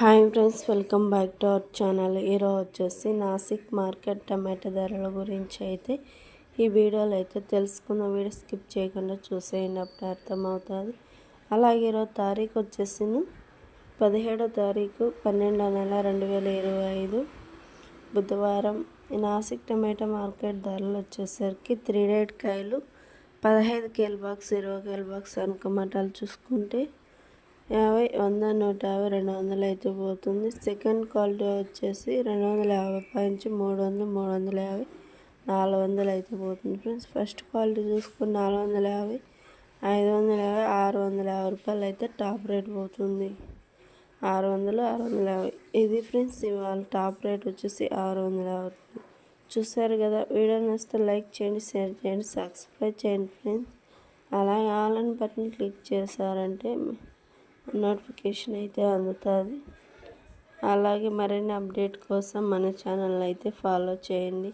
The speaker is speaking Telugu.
Hi friends welcome back to our channel. ఈరోజు వచ్చేసి నాసిక్ మార్కెట్ టమాటా ధరల గురించి అయితే ఈ వీడియోలో అయితే తెలుసుకున్న వీడియో స్కిప్ చేయకుండా చూసేయండి అప్పుడు అర్థమవుతుంది. అలాగే ఈరోజు తారీఖు వచ్చేసి పదిహేడో తారీఖు పన్నెండో నెల రెండు వేల ఇరవై ఐదు. బుధవారం ఈ నాసిక్ టమాటా మార్కెట్ ధరలు వచ్చేసరికి త్రీ డేట్ కాయలు పదహైదు కేల్ బాక్స్ ఇరవై కేల్ బాక్స్ అనుకమటాలు చూసుకుంటే యాభై వంద నూట యాభై రెండు వందలు అయితే పోతుంది. సెకండ్ క్వాలిటీ వచ్చేసి రెండు వందల యాభై పైనుంచి మూడు వందలు మూడు వందల యాభై నాలుగు వందలు అయితే పోతుంది. ఫ్రెండ్స్ ఫస్ట్ క్వాలిటీ చూసుకుని నాలుగు వందల యాభై ఐదు వందల యాభై ఆరు వందల యాభై రూపాయలు అయితే టాప్ రేట్ పోతుంది. ఆరు వందలు ఆరు వందల యాభై. ఇది ఫ్రెండ్స్ ఇవాళ టాప్ రేట్ వచ్చేసి ఆరు వందల యాభై చూసారు కదా వీడియో నచ్చితే లైక్ చేయండి షేర్ చేయండి సబ్స్క్రైబ్ చేయండి ఫ్రెండ్స్. అలాగే ఆన్లైన్ బటన్ క్లిక్ చేశారంటే నోటిఫికేషన్ అయితే అందుతుంది. అలాగే మరిన్ని అప్డేట్ కోసం మన ఛానల్ అయితే ఫాలో చేయండి.